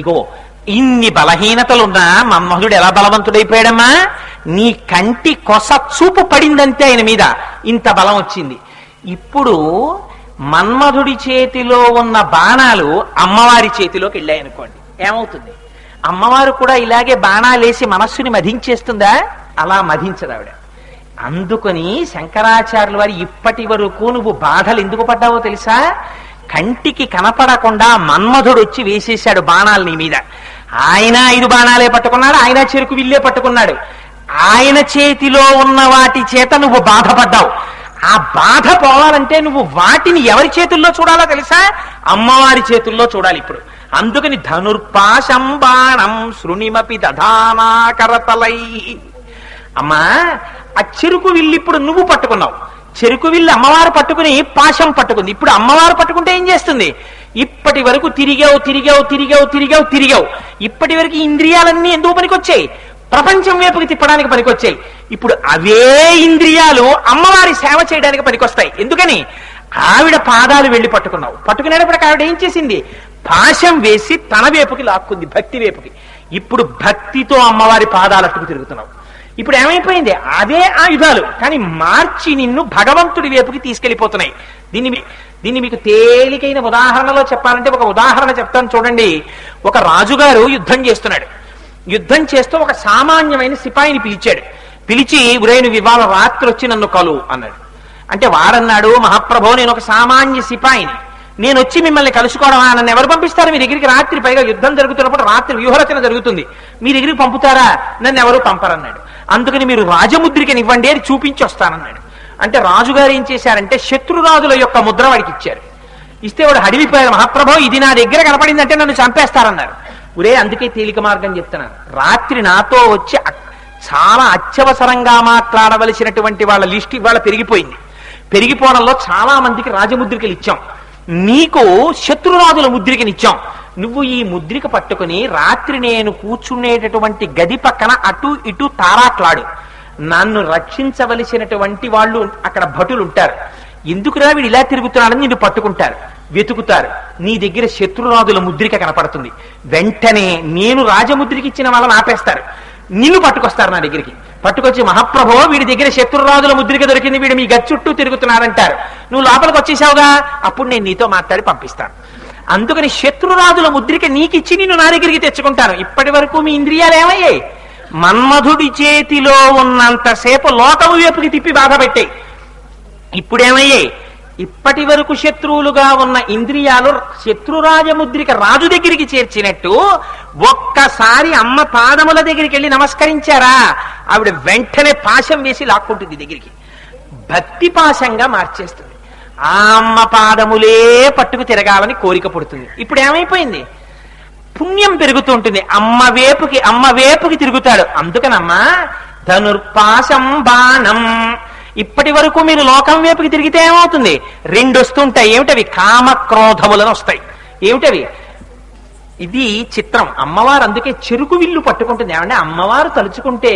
ఇదిగో ఇన్ని బలహీనతలున్నా మన్మధుడు ఎలా బలవంతుడైపోయాడమ్మా? నీ కంటి కొస చూపు పడిందంతే ఆయన మీద. ఇంత బలం వచ్చింది. ఇప్పుడు మన్మధుడి చేతిలో ఉన్న బాణాలు అమ్మవారి చేతిలోకి వెళ్ళాయి అనుకోండి. ఏమవుతుంది? అమ్మవారు కూడా ఇలాగే బాణాలేసి మనస్సుని మధించేస్తుందా? అలా మధించదు ఆవిడ. అందుకని శంకరాచార్యుల వారి ఇప్పటి వరకు నువ్వు బాధలు ఎందుకు పడ్డావో తెలుసా? కంటికి కనపడకుండా మన్మధుడు వచ్చి వేసేశాడు బాణాలు నీ మీద. ఆయన ఐదు బాణాలే పట్టుకున్నాడు ఆయన చెరుకు విల్లే పట్టుకున్నాడు. ఆయన చేతిలో ఉన్న వాటి చేత నువ్వు బాధపడ్డావు. ఆ బాధ పోవాలంటే నువ్వు వాటిని ఎవరి చేతుల్లో చూడాలో తెలుసా? అమ్మవారి చేతుల్లో చూడాలి ఇప్పుడు. అందుకని ధనుర్పాశం బాణం శృణిమపి దధానాకరతలై అమ్మా ఆ చెరుకు విల్లు ఇప్పుడు నువ్వు పట్టుకున్నావు. చెరుకు విల్లు అమ్మవారు పట్టుకుని పాశం పట్టుకుంది. ఇప్పుడు అమ్మవారు పట్టుకుంటే ఏం చేస్తుంది? ఇప్పటి వరకు తిరిగావు తిరిగావు తిరిగావు తిరిగావు తిరిగావు. ఇప్పటి వరకు ఇంద్రియాలన్నీ ఎందుకు పనికొచ్చాయి? ప్రపంచం వైపుకి తిప్పడానికి పనికొచ్చాయి. ఇప్పుడు అవే ఇంద్రియాలు అమ్మవారి సేవ చేయడానికి పనికొస్తాయి. ఎందుకని? ఆవిడ పాదాలు వెళ్ళి పట్టుకున్నావు. పట్టుకునేటప్పటికి ఆవిడ ఏం చేసింది? పాశం వేసి తన వైపుకి లాక్కుంది భక్తి వైపుకి. ఇప్పుడు భక్తితో అమ్మవారి పాదాలట్టుకు తిరుగుతున్నావు. ఇప్పుడు ఏమైపోయింది? అదే ఆయుధాలు. కానీ మార్చి నిన్ను భగవంతుడి వైపుకి తీసుకెళ్ళిపోతున్నాయి దీన్ని దీన్ని మీకు తేలికైన ఉదాహరణలో చెప్పాలంటే ఒక ఉదాహరణ చెప్తాను చూడండి. ఒక రాజుగారు యుద్ధం చేస్తున్నాడు. యుద్ధం చేస్తూ ఒక సామాన్యమైన సిపాయిని పిలిచాడు. పిలిచి ఉరైన వివాహ రాత్రి వచ్చి నన్ను కలు అన్నాడు. అంటే వాడన్నాడు మహాప్రభో నేను ఒక సామాన్య సిపాయిని. నేను వచ్చి మిమ్మల్ని కలుసుకోవడం నన్ను ఎవరు పంపిస్తారు? మీ దగ్గరికి రాత్రి పైగా యుద్ధం జరుగుతున్నప్పుడు రాత్రి వ్యూహరచన జరుగుతుంది. మీ దగ్గరికి పంపుతారా? నన్ను ఎవరు పంపరన్నాడు. అందుకని మీరు రాజముద్రికనివ్వండి అని చూపించి వస్తానన్నాడు. అంటే రాజుగారు ఏం చేశారంటే శత్రురాజుల యొక్క ముద్ర వాడికి ఇచ్చారు. ఇస్తే వాడు హడిలిపోయాడు మహాప్రభో ఇది నా దగ్గర కనపడిందంటే నన్ను చంపేస్తారన్నారు. ఒరే అందుకే తేలిక మార్గం చెప్తున్నాను రాత్రి నాతో వచ్చి చాలా అత్యవసరంగా మాట్లాడవలసినటువంటి వాళ్ళ లిస్ట్ ఇవాళ పెరిగిపోయింది. పెరిగిపోవడంలో చాలా మందికి రాజముద్రికలు ఇచ్చాం. నీకు శత్రురాజుల ముద్రికనిచ్చాం. నువ్వు ఈ ముద్రిక పట్టుకుని రాత్రి నేను కూర్చునేటటువంటి గది పక్కన అటు ఇటు తారాట్లాడు. నన్ను రక్షించవలసినటువంటి వాళ్ళు అక్కడ భటులు ఉంటారు ఎందుకురా వీడు ఇలా తిరుగుతున్నాడని నిన్ను పట్టుకుంటారు? వెతుకుతారు. నీ దగ్గర శత్రురాజుల ముద్రిక కనపడుతుంది. వెంటనే నేను రాజముద్రికి ఇచ్చిన వాళ్ళని ఆపేస్తారు. నిన్ను పట్టుకొస్తారు నా దగ్గరికి. పట్టుకొచ్చి మహాప్రభో వీడి దగ్గర శత్రురాజుల ముద్రిక దొరికింది వీడు మీ గది చుట్టూ తిరుగుతున్నారంటారు నువ్వు లోపలికి వచ్చేసావుగా? అప్పుడు నేను నీతో మాట్లాడి పంపిస్తాను. అందుకని శత్రురాజుల ముద్రిక నీకిచ్చి నేను నా దగ్గరికి తెచ్చుకుంటాను. ఇప్పటి వరకు మీ ఇంద్రియాలు ఏమయ్యాయి? మన్మధుడి చేతిలో ఉన్నంతసేపు లోకము వైపుకి తిప్పి బాధ పెట్టాయి. ఇప్పుడేమయ్యాయి? ఇప్పటి వరకు శత్రువులుగా ఉన్న ఇంద్రియాలు శత్రురాజముద్రిక రాజు దగ్గరికి చేర్చినట్టు ఒక్కసారి అమ్మ పాదముల దగ్గరికి వెళ్ళి నమస్కరించారా? ఆవిడ వెంటనే పాశం వేసి లాక్కుంటుంది దగ్గరికి. భక్తి పాశంగా మార్చేస్తుంది. ఆ అమ్మ పాదములే పట్టుకు తిరగాలని కోరిక పుడుతుంది. ఇప్పుడు ఏమైపోయింది? పుణ్యం పెరుగుతూ ఉంటుంది. అమ్మ వేపుకి అమ్మ వేపుకి తిరుగుతాడు. అందుకనమ్మా ధనుర్పాశం బాణం. ఇప్పటి వరకు మీరు లోకం వైపుకి తిరిగితే ఏమవుతుంది? రెండు వస్తుంటాయి ఏమిటవి? కామక్రోధములను వస్తాయి. ఏమిటవి? ఇది చిత్రం. అమ్మవారు అందుకే చెరుకు విల్లు పట్టుకుంటుంది. ఏమంటే అమ్మవారు తలుచుకుంటే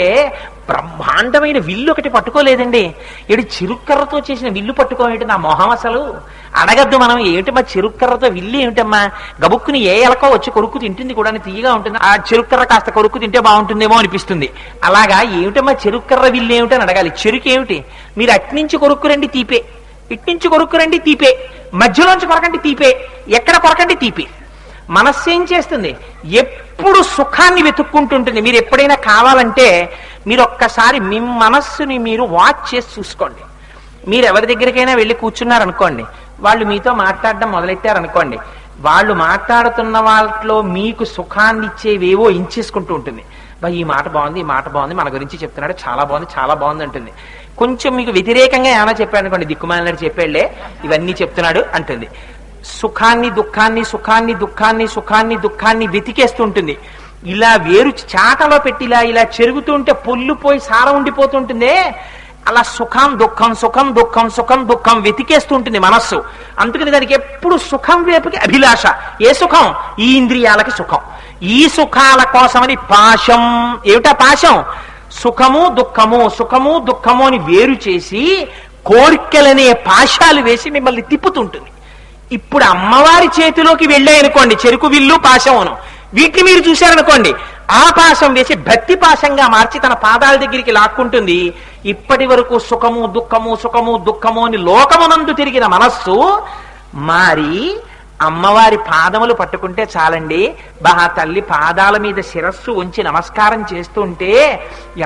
బ్రహ్మాండమైన విల్లు ఒకటి పట్టుకోలేదండి. ఏడు చిరుక్కర్రతో చేసిన విల్లు పట్టుకోమేంటి నా మొహం అసలు? అడగద్దు మనం ఏమిటమ్మా చెరుక్కర్రతో విల్లు ఏమిటమ్మా? గబుక్కుని ఏ ఎలకో వచ్చి కొరుకు తింటుంది కూడా తీయగా ఉంటుంది. ఆ చెరుక్కర్ర కాస్త కొరుకు తింటే బాగుంటుందేమో అనిపిస్తుంది. అలాగా ఏమిటమ్మా చెరుక్కర్ర విల్లు ఏమిటని అడగాలి. చెరుకు ఏమిటి? మీరు అట్నుంచి కొరుక్కు రండి తీపే. ఇట్నుంచి కొరుక్కు రండి తీపే. మధ్యలోంచి కొరకండి తీపే. ఎక్కడ కొరకండి తీపే. మనస్సు ఏం చేస్తుంది? ఎప్పుడు సుఖాన్ని వెతుక్కుంటుంటుంది. మీరు ఎప్పుడైనా కావాలంటే మీరు ఒక్కసారి మీ మనస్సుని మీరు వాచ్ చేసి చూసుకోండి. మీరు ఎవరి దగ్గరికైనా వెళ్ళి కూర్చున్నారనుకోండి వాళ్ళు మీతో మాట్లాడడం మొదలెట్టారనుకోండి వాళ్ళు మాట్లాడుతున్న వాళ్ళలో మీకు సుఖాన్ని ఇచ్చేవేవో ఇంచేసుకుంటూ ఉంటుంది. "బా, ఈ మాట బాగుంది ఈ మాట బాగుంది మన గురించి చెప్తున్నాడు చాలా బాగుంది చాలా బాగుంది అంటుంది. కొంచెం మీకు వ్యతిరేకంగా ఏమైనా చెప్పాడు అనుకోండి దిక్కుమాలినాడు చెప్పాడులే ఇవన్నీ చెప్తున్నాడు అంటుంది. సుఖాన్ని దుఃఖాన్ని సుఖాన్ని దుఃఖాన్ని సుఖాన్ని దుఃఖాన్ని వెతికేస్తుంటుంది. ఇలా వేరు చాటలో పెట్టి ఇలా ఇలా చెరుగుతూ ఉంటే పొల్లు పోయి సారం ఉండిపోతుంటుందే. అలా సుఖం దుఃఖం సుఖం దుఃఖం సుఖం దుఃఖం వెతికేస్తుంటుంది మనస్సు. అందుకని దానికి ఎప్పుడు సుఖం వైపుకి అభిలాష. ఏ సుఖం? ఈ ఇంద్రియాలకి సుఖం. ఈ సుఖాల కోసమని పాశం. ఏమిటా పాశం? సుఖము దుఃఖము సుఖము దుఃఖము అని వేరు చేసి కోరికలనే పాశాలు వేసి మిమ్మల్ని తిప్పుతుంటుంది. ఇప్పుడు అమ్మవారి చేతిలోకి వెళ్ళాయనుకోండి చెరుకు విల్లు పాశమును. వీటిని మీరు చూశారనుకోండి ఆ పాశం వేసి భక్తి పాశంగా మార్చి తన పాదాల దగ్గరికి లాక్కుంటుంది. ఇప్పటి వరకు సుఖము దుఃఖము సుఖము దుఃఖము అని లోకమునందు తిరిగిన మనస్సు మారి అమ్మవారి పాదములు పట్టుకుంటే చాలండి. బహా తల్లి పాదాల మీద శిరస్సు ఉంచి నమస్కారం చేస్తుంటే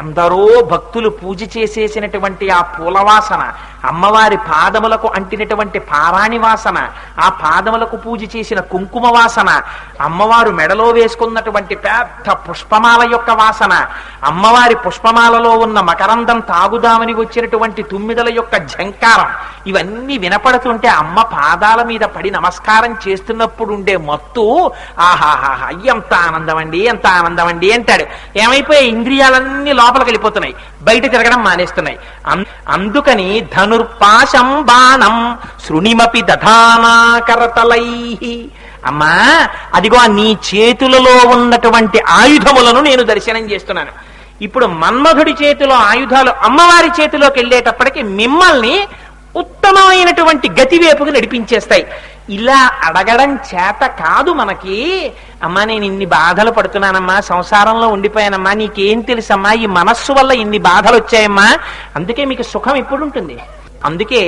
ఎందరో భక్తులు పూజ చేసేసినటువంటి ఆ పూలవాసన అమ్మవారి పాదములకు అంటినటువంటి పారాణి వాసన ఆ పాదములకు పూజ చేసిన కుంకుమ వాసన అమ్మవారు మెడలో వేసుకున్నటువంటి పెద్ద పుష్పమాల యొక్క వాసన అమ్మవారి పుష్పమాలలో ఉన్న మకరందం తాగుదామని వచ్చినటువంటి తుమ్మిదల యొక్క ఝంకారం ఇవన్నీ వినపడుతుంటే అమ్మ పాదాల మీద పడి నమస్కారం చేస్తున్నప్పుడు ఉండే మత్తు ఆహాహాహా ఎంత ఆనందం అండి ఎంత ఆనందం అండి అంటాడు. ఏమైపోయే ఇంద్రియాలన్నీ లోపలికి వెళ్ళిపోతున్నాయి. బయట తిరగడం మానేస్తున్నాయి. అందుకని అందుకని ధనుర్పాశం బాణం శృణిమపి దధానాకరతలై అమ్మా అదిగో నీ చేతులలో ఉన్నటువంటి ఆయుధములను నేను దర్శనం చేస్తున్నాను. ఇప్పుడు మన్మధుడి చేతిలో ఆయుధాలు అమ్మవారి చేతిలోకి వెళ్ళేటప్పటికి మిమ్మల్ని ఉత్తమమైనటువంటి గతివేపుకు నడిపించేస్తాయి. ఇలా అడగడం చేత కాదు మనకి. అమ్మా నేను ఇన్ని బాధలు పడుతున్నానమ్మా సంసారంలో ఉండిపోయానమ్మా నీకేం తెలుసమ్మా ఈ మనస్సు వల్ల ఇన్ని బాధలు వచ్చాయమ్మా అందుకే మీకు సుఖం ఎప్పుడు ఉంటుంది అందుకే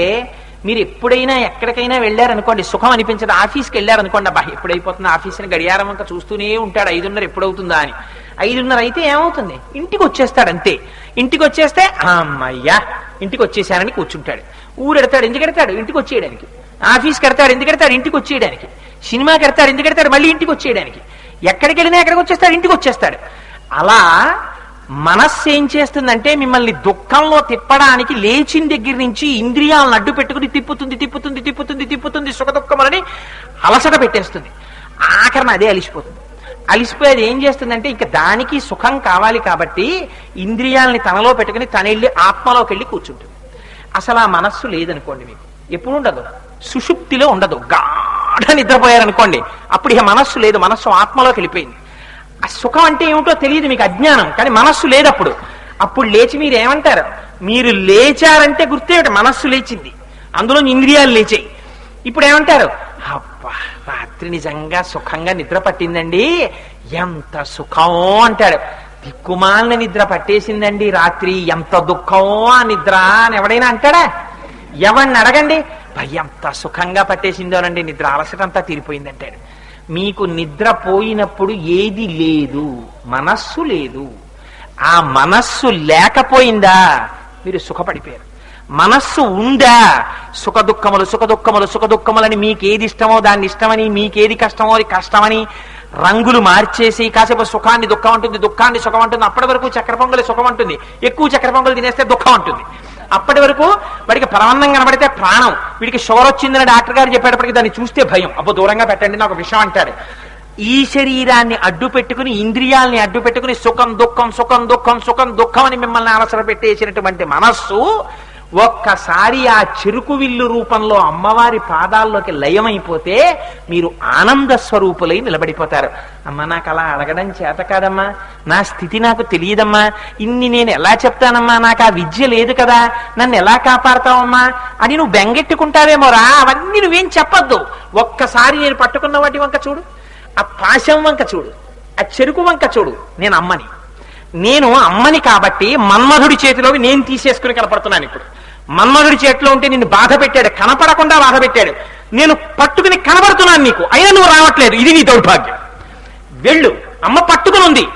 మీరు ఎప్పుడైనా ఎక్కడికైనా వెళ్ళారనుకోండి సుఖం అనిపించదు. ఆఫీస్కి వెళ్ళారనుకోండి అబ్బా ఎప్పుడైపోతుంది ఆఫీస్ని గడియారం అంతా చూస్తూనే ఉంటాడు ఐదున్నర ఎప్పుడవుతుందా అని. ఐదున్నర అయితే ఏమవుతుంది? ఇంటికి వచ్చేస్తాడు అంతే ఇంటికి వచ్చేస్తే అమ్మయ్యా ఇంటికి వచ్చేసానని కూర్చుంటాడు. ఊరెడతాడు ఎందుకు ఎడతాడు ఇంటికి వచ్చేయడానికి ఆఫీస్కి కడతారు ఎందుకు ఎడతాడు ఇంటికి వచ్చేయడానికి. సినిమాకి ఎడతాడు ఎందుకు ఎడతాడు మళ్ళీ ఇంటికి వచ్చేయడానికి. ఎక్కడికి వెళ్ళినా ఎక్కడికి వచ్చేస్తాడు ఇంటికి వచ్చేస్తాడు. అలా మనస్సు ఏం చేస్తుందంటే మిమ్మల్ని దుఃఖంలో తిప్పడానికి లేచిన దగ్గర నుంచి ఇంద్రియాలను అడ్డు పెట్టుకుని తిప్పుతుంది తిప్పుతుంది తిప్పుతుంది తిప్పుతుంది సుఖ దుఃఖములని అలసట పెట్టేస్తుంది. ఆఖరణ అదే అలిసిపోతుంది. అలిసిపోయేది ఏం చేస్తుందంటే ఇంకా దానికి సుఖం కావాలి కాబట్టి ఇంద్రియాలని తనలో పెట్టుకుని తన వెళ్ళి ఆత్మలోకి వెళ్ళి కూర్చుంటుంది. అసలు ఆ మనస్సు లేదనుకోండి మీకు. ఎప్పుడు ఉండదు సుషుప్తిలో ఉండదు. గాఢ నిద్రపోయారనుకోండి అప్పుడు ఇక మనస్సు లేదు మనస్సు ఆత్మలోకి వెళ్ళిపోయింది. ఆ సుఖం అంటే ఏమిటో తెలియదు మీకు అజ్ఞానం కానీ మనస్సు లేదు అప్పుడు అప్పుడు లేచి మీరు ఏమంటారు? మీరు లేచారంటే గుర్తేమిటి మనస్సు లేచింది. అందులో ఇంద్రియాలు లేచాయి. ఇప్పుడు ఏమంటారు? అబ్బా రాత్రి నిజంగా సుఖంగా నిద్ర పట్టిందండి. ఎంత సుఖం అంటాడు. దిక్కుమాలిన నిద్ర పట్టేసిందండి రాత్రి. ఎంత దుఃఖం ఆ నిద్ర అని ఎవడైనా అంటాడా? ఎవరిని అడగండి? భయంత సుఖంగా పట్టేసిందోనండి. నిద్ర అలసటంతా తీరిపోయిందంటాడు. మీకు నిద్ర పోయినప్పుడు ఏది లేదు మనస్సు లేదు. ఆ మనస్సు లేకపోయిందా మీరు సుఖపడిపోయారు. మనస్సు ఉందా సుఖ దుఃఖములు సుఖ దుఃఖములు సుఖ దుఃఖములని మీకు ఏది ఇష్టమో దాన్ని ఇష్టమని మీకేది కష్టమో అది కష్టమని రంగులు మార్చేసి కాసేపు సుఖాన్ని దుఃఖం ఉంటుంది దుఃఖాన్ని సుఖం ఉంటుంది అప్పటి వరకు చక్కెర పొంగలి సుఖం ఉంటుంది ఎక్కువ చక్కెర పొంగలు తినేస్తే దుఃఖం ఉంటుంది అప్పటి వరకు వాడికి పరమాన్నం కనబడితే ప్రాణం. వీడికి షుగర్ వచ్చిందని డాక్టర్ గారు చెప్పేటప్పటికి దాన్ని చూస్తే భయం. అబ్బో దూరంగా పెట్టండి నాకు విషయం అంటాడు ఈ శరీరాన్ని అడ్డు పెట్టుకుని ఇంద్రియాల్ని అడ్డు పెట్టుకుని సుఖం దుఃఖం సుఖం దుఃఖం సుఖం దుఃఖం అని మిమ్మల్ని అవసరం పెట్టేసినటువంటి మనస్సు ఒక్కసారి ఆ చెరుకు విల్లు రూపంలో అమ్మవారి పాదాల్లోకి లయమైపోతే మీరు ఆనంద స్వరూపులై నిలబడిపోతారు. అమ్మ నాకు అలా అడగడం చేత కాదమ్మా. నా స్థితి నాకు తెలియదమ్మా. ఇన్ని నేను ఎలా చెప్తానమ్మా? నాకు ఆ విద్య లేదు కదా. నన్ను ఎలా కాపాడతావమ్మా? అని నువ్వు బెంగెట్టుకుంటావేమోరా అవన్నీ నువ్వేం చెప్పొద్దు. ఒక్కసారి నేను పట్టుకున్న వాటి వంక చూడు. ఆ పాశం వంక చూడు. ఆ చెరుకు వంక చూడు. నేను అమ్మని. నేను అమ్మని కాబట్టి మన్మధుడి చేతిలోకి నేను తీసేసుకుని కనపడుతున్నాను ఇప్పుడు. మన్మధుడి చేతిలో ఉంటే నిన్ను బాధ పెట్టాడు కనపడకుండా బాధ పెట్టాడు. నేను పట్టుకుని కనబడుతున్నాను నీకు. అయినా నువ్వు రావట్లేదు. ఇది నీ దౌర్భాగ్యం. వెళ్ళు. అమ్మ పట్టుకుని ఉంది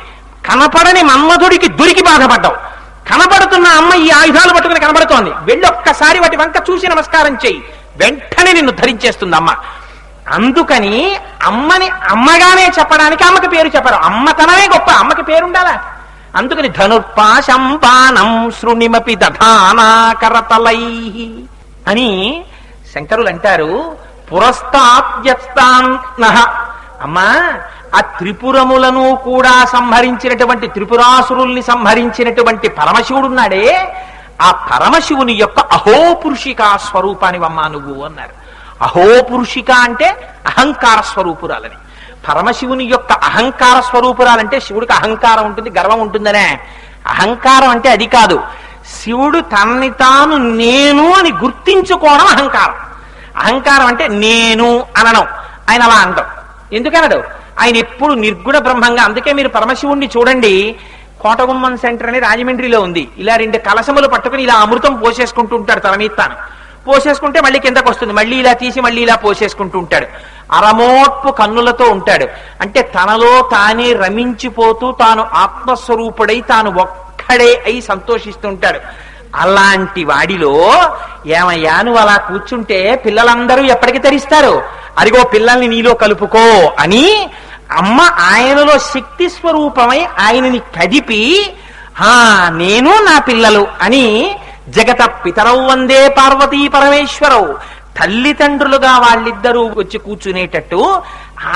కనపడని మన్మధుడికి దొరికి బాధపడ్డావు. కనబడుతున్న అమ్మ ఈ ఆయుధాలు పట్టుకుని కనబడుతోంది. వెళ్ళి ఒక్కసారి వాటి వంక చూసి నమస్కారం చేయి. వెంటనే నిన్ను ధరించేస్తుంది అమ్మ. అందుకని అమ్మని అమ్మగానే చెప్పడానికి అమ్మకి పేరు చెప్పరు. అమ్మతనమే గొప్ప. అమ్మకి పేరుండాలా? అందుకని ధనుర్పాశం బాణం శృణిమపి దధానాకరతలై అని శంకరులు అంటారు పురస్తాప్యస్తాన్న అమ్మా ఆ త్రిపురములను కూడా సంహరించినటువంటి త్రిపురాసురుల్ని సంహరించినటువంటి పరమశివుడున్నాడే ఆ పరమశివుని యొక్క అహోపురుషిక స్వరూపానివమ్మా నువ్వు అన్నారు. అహోపురుషిక అంటే అహంకార స్వరూపురాలని పరమశివుని యొక్క అహంకార స్వరూపురాలంటే శివుడికి అహంకారం ఉంటుంది గర్వం ఉంటుందనే. అహంకారం అంటే అది కాదు. శివుడు తనని తాను నేను అని గుర్తించుకోవడం అహంకారం. అహంకారం అంటే నేను అనడం. ఆయన అలా అనడం. ఎందుకనడు? ఆయన ఎప్పుడు నిర్గుణ బ్రహ్మంగా అందుకే మీరు పరమశివుణ్ణి చూడండి. కోటగుమ్మన్ సెంటర్ అని రాజమండ్రిలో ఉంది. ఇలా రెండు కలశములు పట్టుకుని ఇలా అమృతం పోసేసుకుంటూ ఉంటాడు తల మీద తాను. పోసేసుకుంటే మళ్ళీ కిందకు వస్తుంది. మళ్ళీ ఇలా తీసి మళ్ళీ ఇలా పోసేసుకుంటూ ఉంటాడు. అరమోట్పు కన్నులతో ఉంటాడు. అంటే తనలో తానే రమించిపోతూ తాను ఆత్మస్వరూపుడై తాను ఒక్కడే అయి సంతోషిస్తుంటాడు అలాంటి వాడిలో ఏమయ్యా నువ్వు అలా కూర్చుంటే పిల్లలందరూ ఎప్పటికి తరిస్తారు? అదిగో పిల్లల్ని నీలో కలుపుకో అని అమ్మ ఆయనలో శక్తి స్వరూపమై ఆయనని కదిపి హా నేను నా పిల్లలు అని జగత పితరౌ వందే పార్వతీ పరమేశ్వరవు తల్లిదండ్రులుగా వాళ్ళిద్దరూ వచ్చి కూర్చునేటట్టు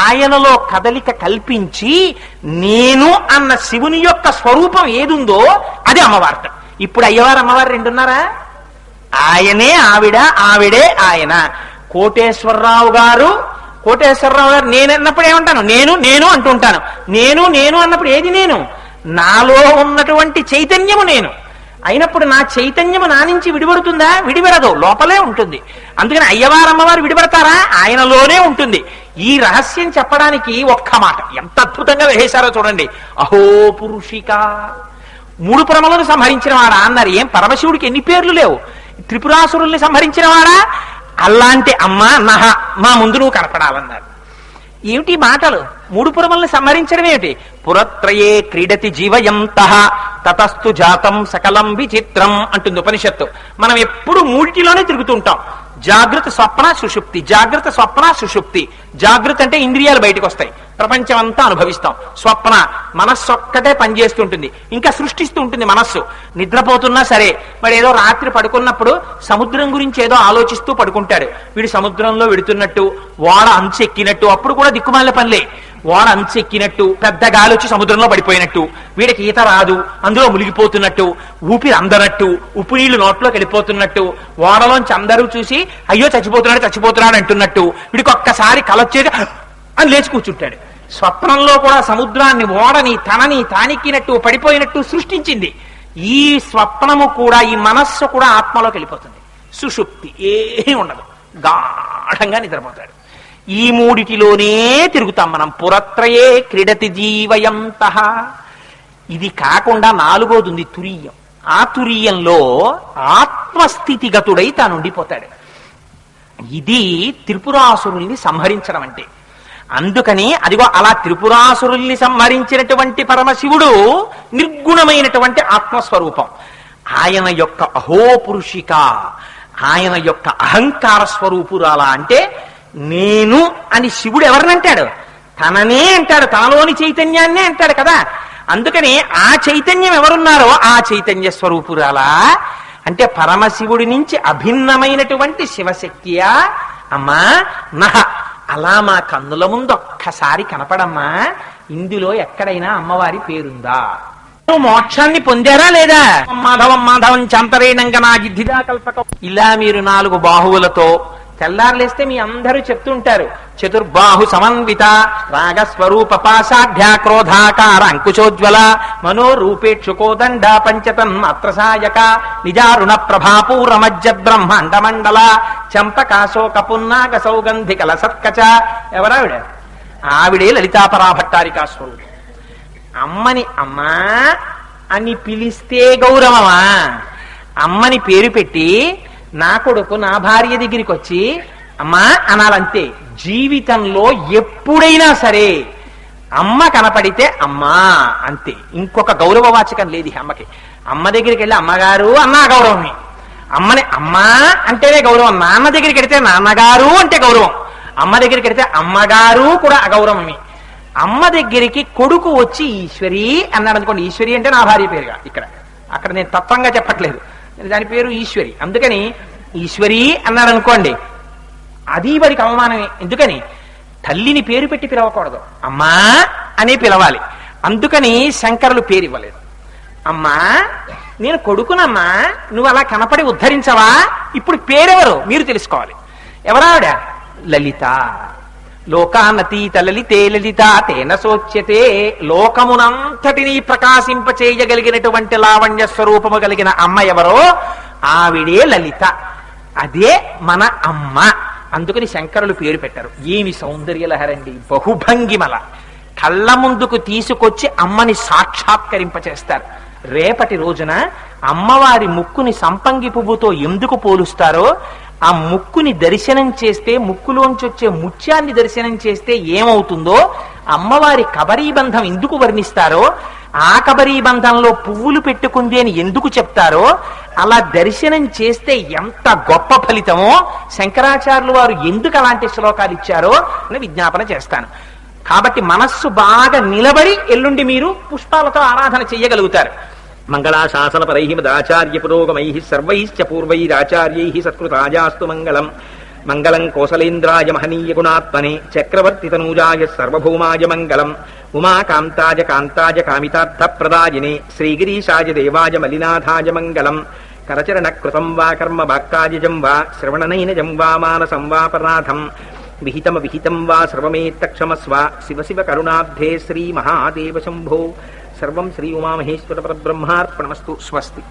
ఆయనలో కదలిక కల్పించి నేను అన్న శివుని యొక్క స్వరూపం ఏదుందో అది అమ్మవార్త ఇప్పుడు అయ్యవారు అమ్మవారు రెండున్నారా? ఆయనే ఆవిడ ఆవిడే ఆయన. కోటేశ్వరరావు గారు కోటేశ్వరరావు గారు నేనన్నప్పుడు ఏమంటాను? నేను నేను అంటుంటాను నేను నేను అన్నప్పుడు ఏది నేను? నాలో ఉన్నటువంటి చైతన్యము నేను. అయినప్పుడు నా చైతన్యము నా నుంచి విడిపడుతుందా? విడిపెడదు. లోపలే ఉంటుంది. అందుకని అయ్యవారు అమ్మవారు విడిపడతారా? ఆయనలోనే ఉంటుంది. ఈ రహస్యం చెప్పడానికి ఒక్క మాట. ఎంత అద్భుతంగా వేశారో చూడండి. అహో పురుషిక. మూడు పురములను సంహరించిన వాడా అన్నారు. ఏం పరమశివుడికి ఎన్ని పేర్లు లేవు? త్రిపురాసురుల్ని సంహరించిన వాడా? అలాంటి అమ్మ నహ మా ముందు నువ్వు కనపడాలన్నారు. ఏమిటి ఈ మాటలు? మూడు పురమల్ని సంహరించడం ఏమిటి పురత్రయే క్రీడతి జీవయంత. తతస్తు జాతం సకలం విచిత్రం అంటుంది ఉపనిషత్తు. మనం ఎప్పుడు మూడిటిలోనే తిరుగుతుంటాం జాగ్రత్త స్వప్న సుషుప్తి జాగ్రత్త స్వప్న సుషుప్తి. జాగ్రత్త అంటే ఇంద్రియాలు బయటకు వస్తాయి. ప్రపంచం అంతా అనుభవిస్తాం. స్వప్న మనస్సు ఒక్కటే పనిచేస్తుంటుంది ఇంకా సృష్టిస్తూ ఉంటుంది మనస్సు. నిద్రపోతున్నా సరే మరి ఏదో రాత్రి పడుకున్నప్పుడు సముద్రం గురించి ఏదో ఆలోచిస్తూ పడుకుంటాడు. వీడు సముద్రంలో వెడుతున్నట్టు ఓడ అంచు ఎక్కినట్టు అప్పుడు కూడా దిక్కుమాల పనిలే. ఓడ అంచు ఎక్కినట్టు పెద్ద గాలి వచ్చి సముద్రంలో పడిపోయినట్టు. వీడికి ఈత రాదు అందులో మునిగిపోతున్నట్టు ఊపిరి అందనట్టు ఉప్పు నీళ్ళు నోట్లోకి వెళ్ళిపోతున్నట్టు ఓడలోంచి అందరూ చూసి అయ్యో చచ్చిపోతున్నాడు చచ్చిపోతున్నాడు అంటున్నట్టు వీడికి ఒక్కసారి కలొచ్చేది అని లేచి కూర్చుంటాడు. స్వప్నంలో కూడా సముద్రాన్ని ఓడని తనని తానిక్కినట్టు పడిపోయినట్టు సృష్టించింది. ఈ స్వప్నము కూడా ఈ మనస్సు కూడా ఆత్మలోకి వెళ్ళిపోతుంది. సుషుప్తి ఏమీ ఉండదు. గాఢంగా నిద్రపోతాడు. ఈ మూడిటిలోనే తిరుగుతాం మనం. పురత్రయే క్రీడతి జీవయంత. ఇది కాకుండా నాలుగోది ఉంది తురీయం. ఆ తురీయంలో ఆత్మస్థితిగతుడై తాను ఉండిపోతాడు ఇది త్రిపురాసురుల్ని సంహరించడం అంటే. అందుకని అదిగో అలా త్రిపురాసురుల్ని సంహరించినటువంటి పరమశివుడు నిర్గుణమైనటువంటి ఆత్మస్వరూపం. ఆయన యొక్క అహోపురుషిక ఆయన యొక్క అహంకార స్వరూపురాలా అంటే నేను అని శివుడు ఎవరినంటాడు తననే అంటాడు తనలోని చైతన్యాన్నే అంటాడు కదా. అందుకని ఆ చైతన్యం ఎవరున్నారో ఆ చైతన్య స్వరూపురాలా అంటే పరమశివుడి నుంచి అభిన్నమైనటువంటి శివశక్తియా? అమ్మా నహ. అలా మా కన్నుల ముందు ఒక్కసారి కనపడమ్మా. ఇందులో ఎక్కడైనా అమ్మవారి పేరుందా? మోక్షాన్ని పొందారా లేదా? మాధవం మాధవం చంతరేణంగా నా గిద్దిదా కల్పక ఇలా మీరు నాలుగు బాహువులతో తెల్లారులేస్తే మీ అందరూ చెప్తుంటారు. చతుర్బాహు సమన్విత రాగస్వరూప పాశాఢ్య క్రోధాకార అంకుశోజ్వల మనోరూపేక్షుకోదండ పంచతం అత్రసాయక నిజారుణ ప్రభాపూరమజ్జ బ్రహ్మాండమండల బ్రహ్మాండ మండల చంపకాశోక పున్నాగ సౌగంధికల సత్కచ ఎవరావిడ? ఆవిడే లలితాపరాభట్టారికా స్వరూపం అమ్మని అమ్మా అని పిలిస్తే గౌరవమా? అమ్మని పేరు పెట్టి నా కొడుకు నా భార్య దగ్గరికి వచ్చి అమ్మా అనాలంతే. జీవితంలో ఎప్పుడైనా సరే అమ్మ కనపడితే అమ్మా అంతే. ఇంకొక గౌరవవాచకం లేదు అమ్మకి. అమ్మ దగ్గరికి వెళ్ళి అమ్మగారు అన్న గౌరవమే. అమ్మని అమ్మా అంటేనే గౌరవం. నాన్న దగ్గరికి వెడితే నాన్నగారు అంటే గౌరవం. అమ్మ దగ్గరికి వెడితే అమ్మగారు కూడా అగౌరవమే. అమ్మ దగ్గరికి కొడుకు వచ్చి ఈశ్వరి అన్నాడు అనుకోండి ఈశ్వరి అంటే నా భార్య పేరుగా ఇక్కడ. అక్కడ నేను తత్వంగా చెప్పట్లేదు. దాని పేరు ఈశ్వరి. అందుకని ఈశ్వరి అన్నాడు అనుకోండి అది వాడికి అవమానమే. ఎందుకని? తల్లిని పేరు పెట్టి పిలవకూడదు. అమ్మా అనే పిలవాలి. అందుకని శంకరులు పేరు ఇవ్వలేదు. అమ్మా నేను కొడుకునమ్మా నువ్వు అలా కనపడి ఉద్ధరించవా? ఇప్పుడు పేరెవరు? మీరు తెలుసుకోవాలి. ఎవరావిడ? లలిత. లోకానతీత లలితే లలిత తేన సోచ్యతే లోకమునంతటినీ ప్రకాశింపచేయగలిగినటువంటి లావణ్య స్వరూపము కలిగిన అమ్మ ఎవరో? ఆవిడే లలిత. అదే మన అమ్మ. అందుకని శంకరులు పేరు పెట్టారు. ఏమి సౌందర్యలహరండి బహుభంగిమల. కళ్ళ ముందుకు తీసుకొచ్చి అమ్మని సాక్షాత్కరింపచేస్తారు. రేపటి రోజున అమ్మవారి ముక్కుని సంపంగి పువ్వుతో ఎందుకు పోలుస్తారో ఆ ముక్కుని దర్శనం చేస్తే ముక్కులోంచి వచ్చే ముత్యాన్ని దర్శనం చేస్తే ఏమవుతుందో అమ్మవారి కబరీబంధం ఎందుకు వర్ణిస్తారో ఆ కబరీబంధంలో పువ్వులు పెట్టుకుంది అని ఎందుకు చెప్తారో అలా దర్శనం చేస్తే ఎంత గొప్ప ఫలితమో శంకరాచార్యులు వారు ఎందుకు అలాంటి శ్లోకాలు ఇచ్చారో అని విజ్ఞాపన చేస్తాను. కాబట్టి మనస్సు బాగా నిలబడి ఎల్లుండి మీరు పుష్పాలతో ఆరాధన చెయ్యగలుగుతారు. మంగళాశాసన పరై మదాచార్య పురోగమై సర్వైశ్చ పూర్వైరాచార్యై సత్కృతాజాస్తు మంగళం. మంగళం కోసలేంద్రాయ మహనీయ గుణాత్మనే చక్రవర్తి తనూజాయ సర్వభౌమాయ మంగళం. ఉమాకాంతాయ కాంతాయ కామితార్థ ప్రదాయినే శ్రీగిరీశాయ దేవాయ మలినాథాయ మంగళం. కరచరణ కృతం వా కర్మ వాక్కాయజం వా శ్రవణనైనజం వా మానసం వాపరాధం विहितमविहितं वा सर्वमेत्तक्षमस्व सर्वमेत्तक्षमस्वा शिवशिवकरुणाब्धे श्रीमहादेवशम्भो सर्वं श्री उमामहेश्वरपरब्रह्मार्पणमस्तु स्वस्ति।